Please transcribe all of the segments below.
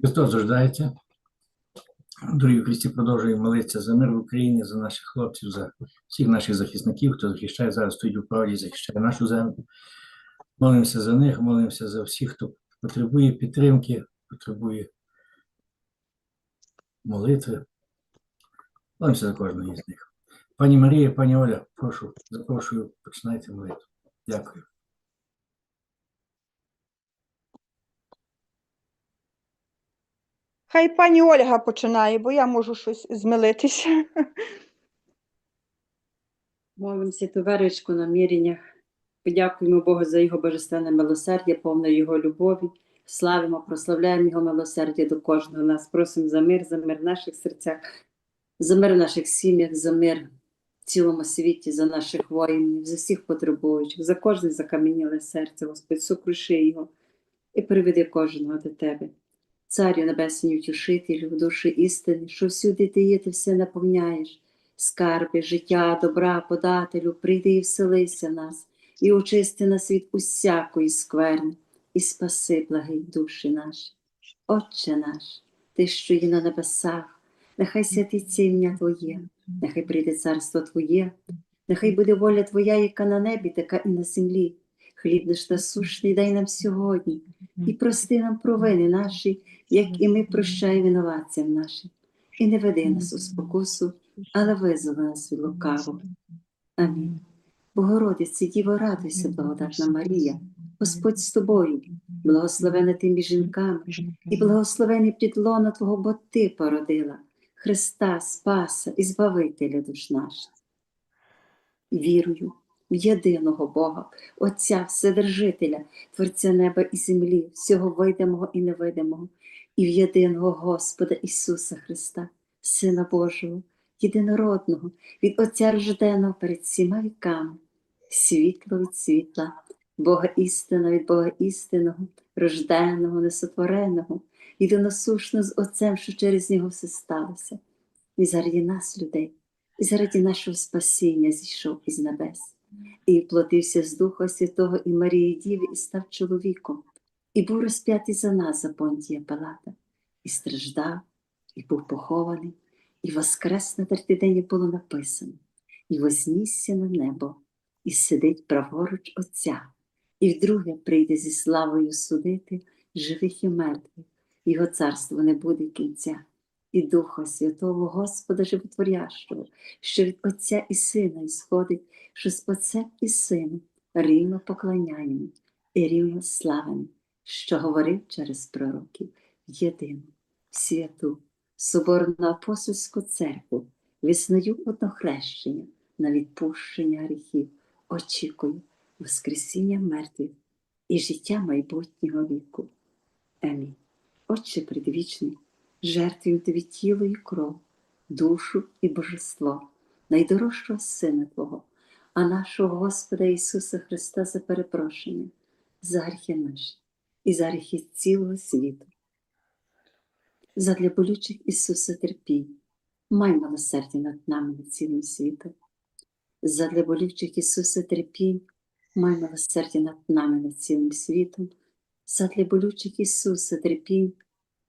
Христос рождається. Дорогі Христі, продовжуємо молитися за мир в Україні, за наших хлопців, за всіх наших захисників, хто захищає зараз, стоїть у правді, захищає нашу землю. Молимося за них, молимося за всіх, хто потребує підтримки, потребує молитви. Молимося за кожного з них. Пані Марія, пані Оля, прошу, запрошую, починайте молитву. Дякую. Хай пані Ольга починає, бо я можу щось змилитися. Молимося товаришку на міряннях. Подякуємо Богу за його божественне милосердя, повне його любові. Славимо, прославляємо його милосердя до кожного нас. Просимо за мир, за мир в наших серцях, за мир в наших сім'ях, за мир в цілому світі, за наших воїнів, за всіх потребуючих, за кожне закам'яніле серце, Господь, сокруши його і приведи кожного до тебе. Царю небесний утішителю, душі істини, що всюди ти є, ти все наповняєш скарби, життя, добра, подателю, прийди і вселися в нас, і очисти нас від усякої скверни, і спаси, благий душі наші. Отче наш, ти, що є на небесах, нехай святиться ім'я Твоє, нехай прийде царство Твоє, нехай буде воля Твоя, яка на небі, така і на землі. Хліб наш насущний дай нам сьогодні, і прости нам провини наші, як і ми прощаємо винуватцям нашим. І не веди нас у спокусу, але визволи нас від лукавого. Амінь. Богородице, Діво, радуйся, благодатна Марія, Господь з тобою, благословена ти між жінками, і благословений підлона Твого, бо Ти породила Христа, Спаса і Збавителя душ наших. Вірую єдиного Бога, Отця Вседержителя, Творця неба і землі, всього видимого і невидимого, і в єдиного Господа Ісуса Христа, Сина Божого, єдинородного, від Отця рожденого перед всіма віками, світло від світла, Бога істина від Бога істинного, рожденого, несотвореного, єдиносушно з Отцем, що через нього все сталося, і заради нас, людей, і заради нашого спасіння зійшов із небес, і плотився з Духа Святого і Марії Діви, і став чоловіком, і був розп'ятий за нас за Понтія Палата, і страждав, і був похований, і воскрес на третій день було написано, і вознісся на небо, і сидить праворуч Отця, і вдруге прийде зі славою судити живих і мертвих, його царство не буде кінця, і Духа Святого Господа Животворящого, що від Отця і Сина ісходить, що з Отцем і Сином рівно поклоняємо і рівно славимо, що говорив через пророків єдину, святу, соборну апостольську церкву, визнаю однохрещення на відпущення гріхів, очікую Воскресіння мертвих і життя майбутнього віку. Амінь. Отче предвічний, жертвуємо тобі тіло і кров, душу і божество, найдорожчого Сина Твого, а нашого Господа Ісуса Христа за перепрошення, за гріхи наші і за гріхи цілого світу. Задля болючих Ісуса терпінь, май милосердя над нами над цілим світом. Задля болючих Ісуса терпінь, май милосердя над нами над цілим світом. Задля болючих Ісуса терпінь,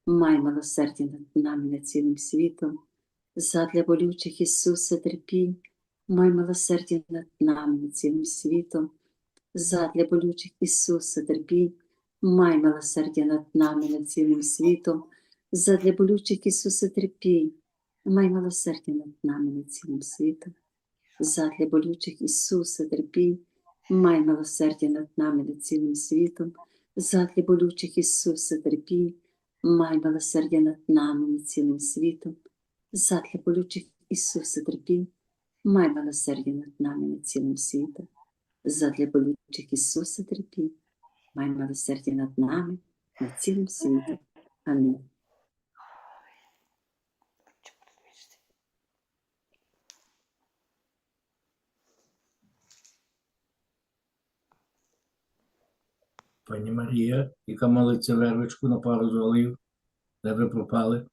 май милосердя над нами над цілим світом. Задля болючих Ісуса терпінь, май милосердя над нами над цілим світом. Задля болючих Ісуса терпінь, май милосердя над нами над цілим світом. Задля болючих Ісуса терпінь, май милосердя над нами над цілим світом. Задля болючих Ісуса терпінь, май милосердя над нами над цілим світом. Задля болючих Ісуса терпінь, май милосердя над нами і цілим світом. Задля болючих Ісуса терпінь, май милосердя над нами і цілим світом. Задля болючих Ісуса терпінь, май милосердя над нами і цілим світом. Амінь. Пані Марія, яка молиться вервичку на пару з олів, де ви пропали?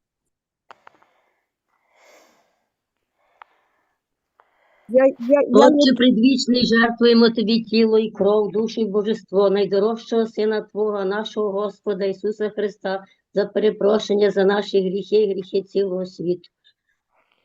Я, я, я, Отче предвічний, жертвуємо тобі тіло і кров, душу і божество, найдорожчого Сина Твого, нашого Господа Ісуса Христа, за перепрошення за наші гріхи і гріхи цілого світу.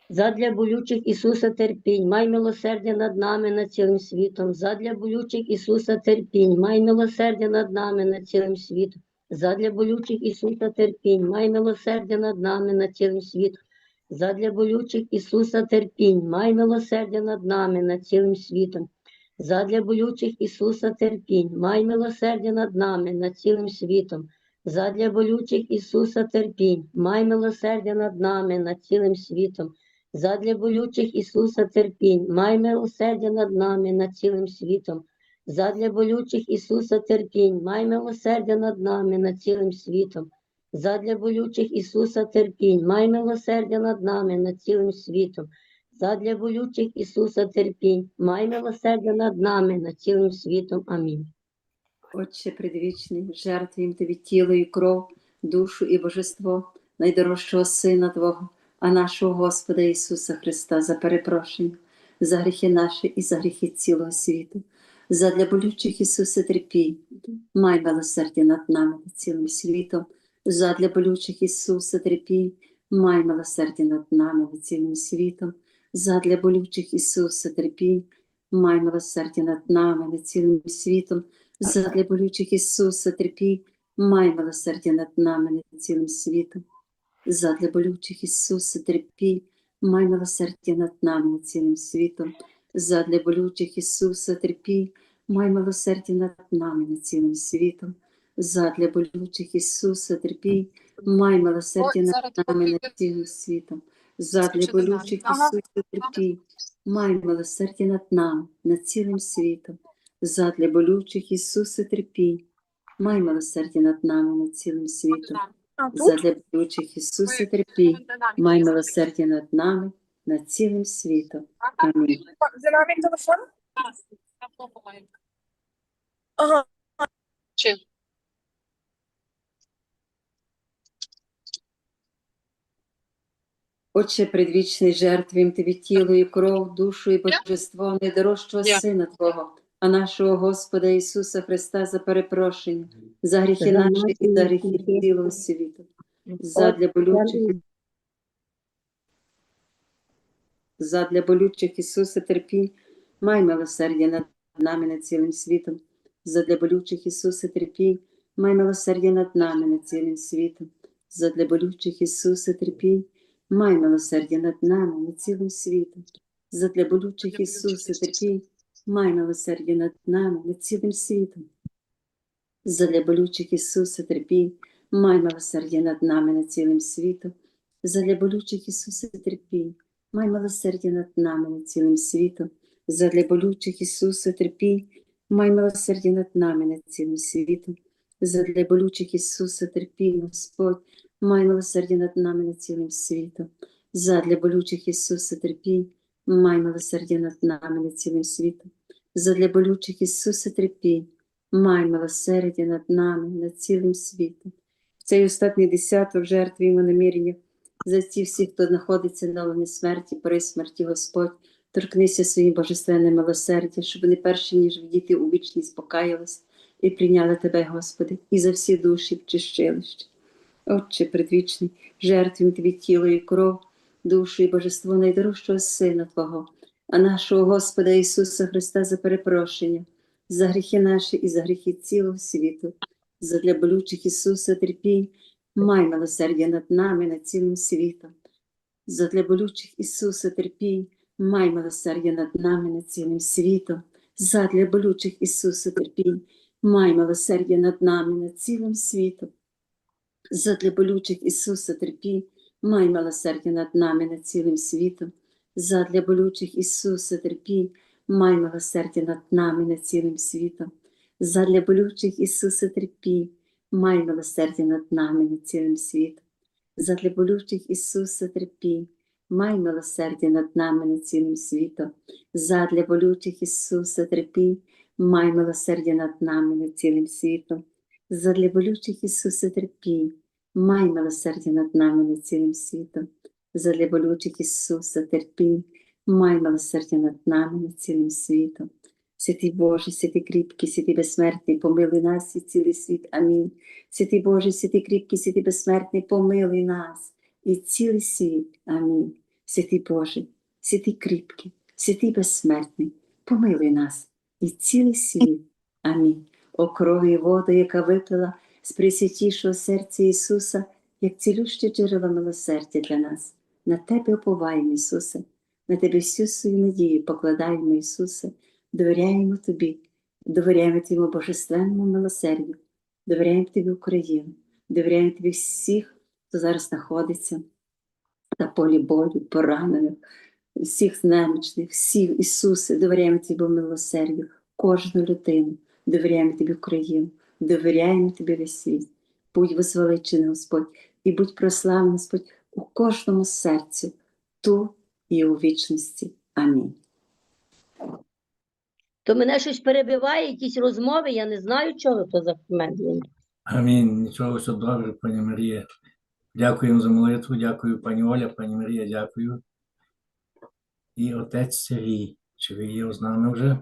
Задля болючих Ісуса терпінь, май милосердя над нами, над цілим світом. Задля болючих Ісуса терпінь, май милосердя над нами, над цілим світом. Задля болючих Ісуса терпінь, май милосердя над нами, над цілим світом. Задля болючих Ісуса терпінь, май милосердя над нами, над цілим світом. Задля болючих Ісуса терпінь, май милосердя над нами, над цілим світом. Задля болючих Ісуса терпінь, май милосердя над нами, над цілим світом. Задля болючих Ісуса терпінь, май милосердя над нами, над цілим світом. Задля болючих Ісуса терпінь, май милосердя над нами, над цілим світом. Задля болючих Ісуса терпінь, май милосердя над нами, над цілим світом. Задля болючих Ісуса терпінь, май милосердя над нами, над цілим світом. Амінь. Отче предвічний, жертвуємо тобі тіло і кров, душу і божество найдорожчого Сина Твого, а нашого Господа Ісуса Христа за перепрошення, за гріхи наші і за гріхи цілого світу, задля болючих Ісуса терпінь, май милосердя над нами та цілим світом, задля болючих Ісуса терпінь, май милосердя над нами та цілим світом, задля болючих Ісуса терпінь, май милосердя над нами над цілим світом, задля болючих Ісуса терпій, май милосердя над нами над цілим світом. Задля болючих Ісуса терпій, май милосердя над нами над цілим світом. Задля болючих Ісуса терпій, май милосердя над нами над цілим світом. Задля болючих Ісуса терпій, май милосердя над нами над цілим світом. Задля болючих Ісуса терпій, май милосердя над нами над цілим світом задля болючих Ісуса терпій, май милосердя над нами над цілим світом, задля болючих Ісуса терпій, май милосердя над нами над цілим світом. Амінь. Нами телефон? Ага. Чи? Отче предвічний, жертвуємо тобі тіло і кров, душу і божество найдорожчого Сина Твого, а нашого Господа Ісуса Христа за перепрошення, за гріхи наші і за гріхи гріхи. цілого світу, задля болючих задля болючих Ісуса терпінь, май милосердя над нами над цілим світом. Задля болючих Ісуса терпінь, май милосердя над нами над цілим світом. Задля болючих Ісуса терпінь, май милосердя над нами над цілим світом. Задля болючих Ісуса терпінь, май милосердя над нами над цілим світом. Задля болючих Ісуса терпінь, май милосердя над нами над цілим світом. Задля болючих Ісуса терпінь, май милосердя над нами над цілим світом, задля болючих Ісуса терпінь, май милосердя над нами над цілим світом, задля болючих Ісуса терпінь, Господь, май милосердя над нами над цілим світом, задля болючих Ісуса терпінь, май милосердя над нами над цілим світом, задля болючих Ісуса терпінь, май милосердя над нами над цілим світом. В цей остатній десяток жертвуємо намірення за ті всі, хто знаходиться на лоні смерті, при смерті, Господь, торкнися своїм божественним милосердя, щоб вони перші, ніж вдіти у вічність, покаялись і прийняли Тебе, Господи, і за всі душі в чищилище. Отче предвічний, жертвуємо Тобі тіло і кров, душу і божество найдорожчого Сина Твого, а нашого Господа Ісуса Христа за перепрошення, за гріхи наші і за гріхи цілого світу, задля болючих Ісуса терпінь, май милосердя над нами, над цілим світом. Задля болючих Ісуса терпінь, май милосердя над нами, над цілим світом. Задля болючих Ісуса терпінь, май милосердя над нами, над цілим світом. Задля болючих Ісуса терпінь, май милосердя над нами, над цілим світом. Задля болючих Ісуса терпінь, май милосердя над нами, над цілим світом. Задля болючих Ісуса терпінь, май милосердя над нами, над цілим світом. Задля болючих Ісуса терпінь, май милосердя над нами, над цілим світом. Задля болючих Ісуса терпінь, май милосердя над нами, над цілим світом. Задля болючих Ісуса терпінь, май милосердя над нами, над цілим світом. Задля болючих Ісуса терпінь, май милосердя над нами, над цілим світом. Святий Боже, святий кріпкий, святий безсмертний, помилуй нас і цілий світ. Амінь. Святий Боже, святий кріпкий, святий безсмертний, помилуй нас і цілий світ. Амінь. Святий Боже, святий кріпкий, святий безсмертний, помилуй нас і цілий світ. Амінь. О і воду, яка виплила з присвятішого серця Ісуса, як цілюще джерело милосердя для нас. На Тебе оповаємо, Ісусе, на Тебе всю свою надію покладаємо, Ісусе, довіряємо Тобі, довіряємо Твоєму божественному милосердю, довіряємо Тобі Україну, довіряємо Тобі всіх, хто зараз знаходиться на полі болю, поранених, всіх немічних, всіх, Ісусе, довіряємо Тобі милосердю, кожну людину, довіряємо Тобі Україну, довіряємо Тобі весь світ. Будь возвеличений, Господь, і будь прославлений, Господь, у кожному серці, ту і у вічності. Амінь. То мене щось перебиває, якісь розмови, я не знаю, чого то за медлення. Амінь. Нічого все добре, пані Марія. Дякуємо за молитву, дякую, пані Оля, пані Марія, дякую. І отець Сергій. Чи ви є з нами вже?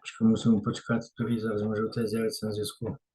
Počkaj, musím počkať, ktorý zraz môže utiať z zjaviť na.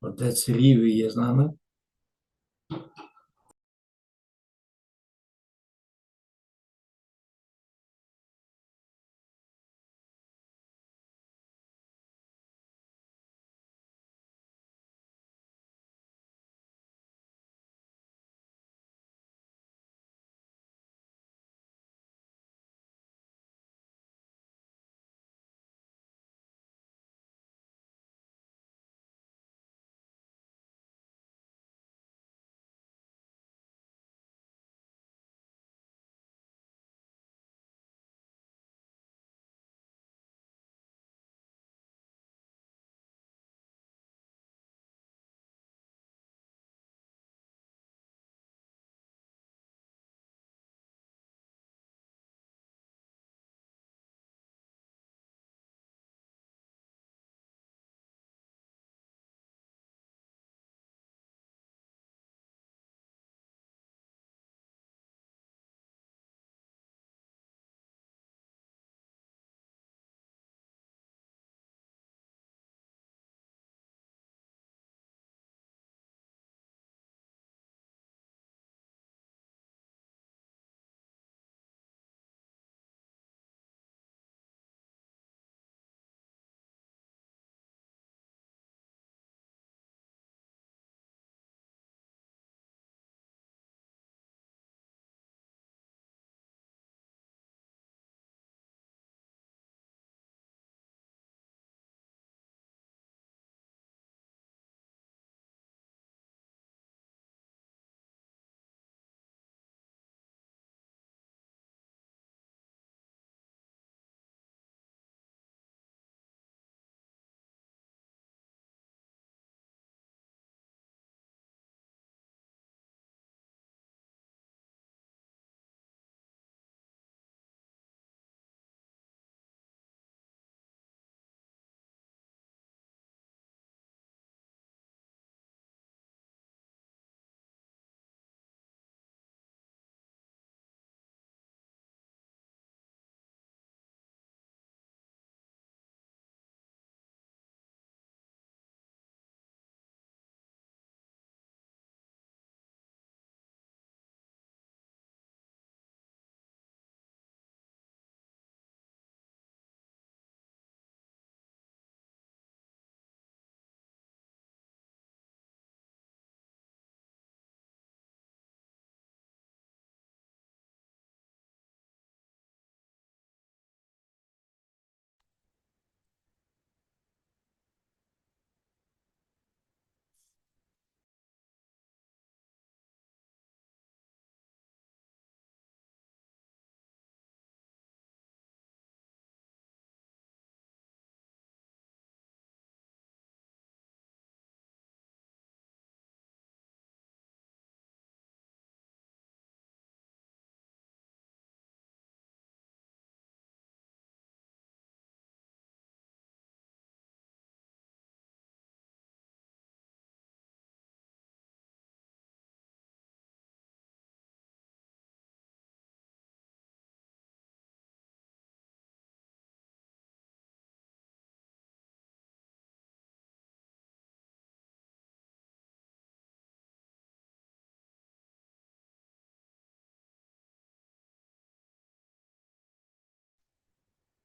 Отець ви є з нами?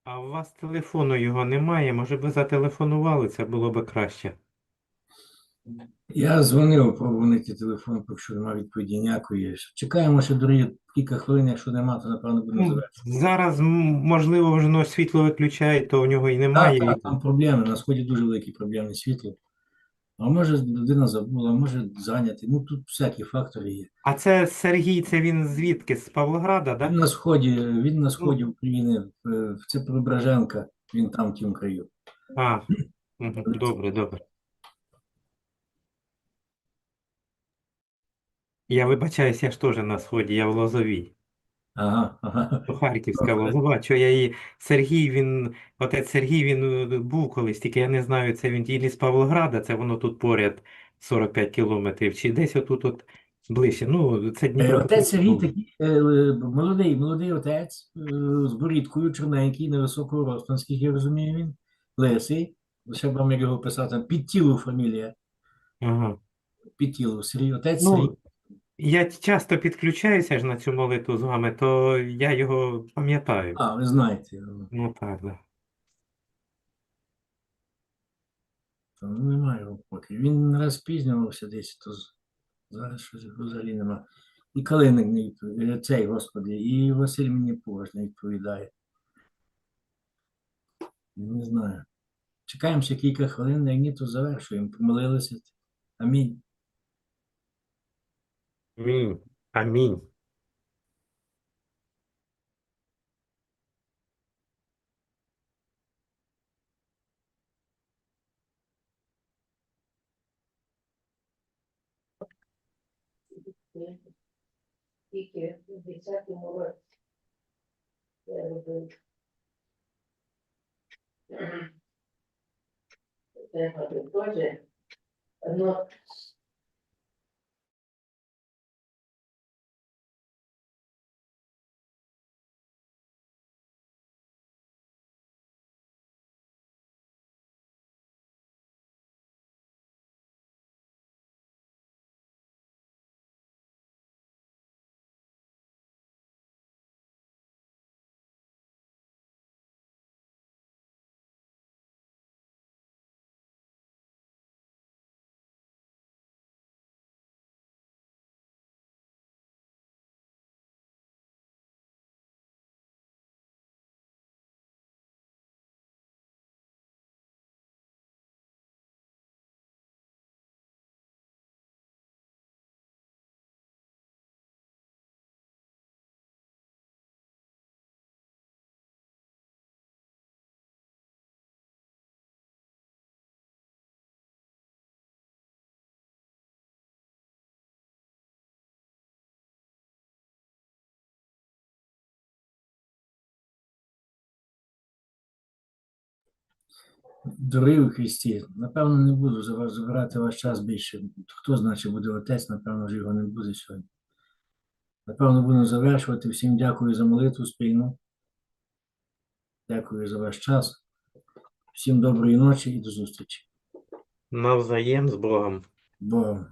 А у вас телефону його немає? Може би зателефонували, це було би краще. Я дзвонив, пробував знайти телефон, поки що немає відповіді ніякої. Чекаємо ще дорогі кілька хвилин, якщо немає, то напевно будемо Ну, зараз, можливо, вже світло виключають, то у нього і немає. Так, так, там проблеми, на сході дуже великі проблеми світло. А може людина забула, може зайнятий. Ну тут всякі фактори є. А це Сергій, це він звідки? З Павлограда, так? Він на сході, він на сході України, е, це Преображенка, він там в тім краю. А, добре, добре. Я вибачаюсь, я ж теж на сході, я в Лозовій. Ага, Харківська Лозова. Що я її... Сергій, він... Отець Сергій, він е, був колись, тільки я не знаю, це він тільки з Павлограда, це воно тут поряд 45 кілометрів, чи десь отут от ближче. Ну, це Е. Отець Сергій такий е, е, молодий, молодий отець е, з борідкою, чорненький, невисокого росту, наскільки я розумію він. Лисий. Лише вам як його писати, Підтілов фамілія. Ага. Підтілов, Сергій, отець Сергій. Я часто підключаюся ж на цю молитву з вами, то я його пам'ятаю. А, ви знаєте. Ну так, да. Та Ну, немає його поки. Він спізнювався десь, то з- зараз щось взагалі нема. І Калиник не відповідає, цей, господи, і Василь мені Пугаш не відповідає. Не знаю. Чекаємо ще кілька хвилин, як ні, то завершуємо. Помилилися. Амінь. Амінь. Амінь. Тільки в 10-му році я робив. Треба теж, ну, Дорогі у Христі, напевно, не буду за забирати ваш час більше. Хто знає, чи буде отець, напевно, вже його не буде сьогодні. Напевно, будемо завершувати. Всім дякую за молитву спільну. Дякую за ваш час. Всім доброї ночі і до зустрічі. Навзаєм з Богом. Богом.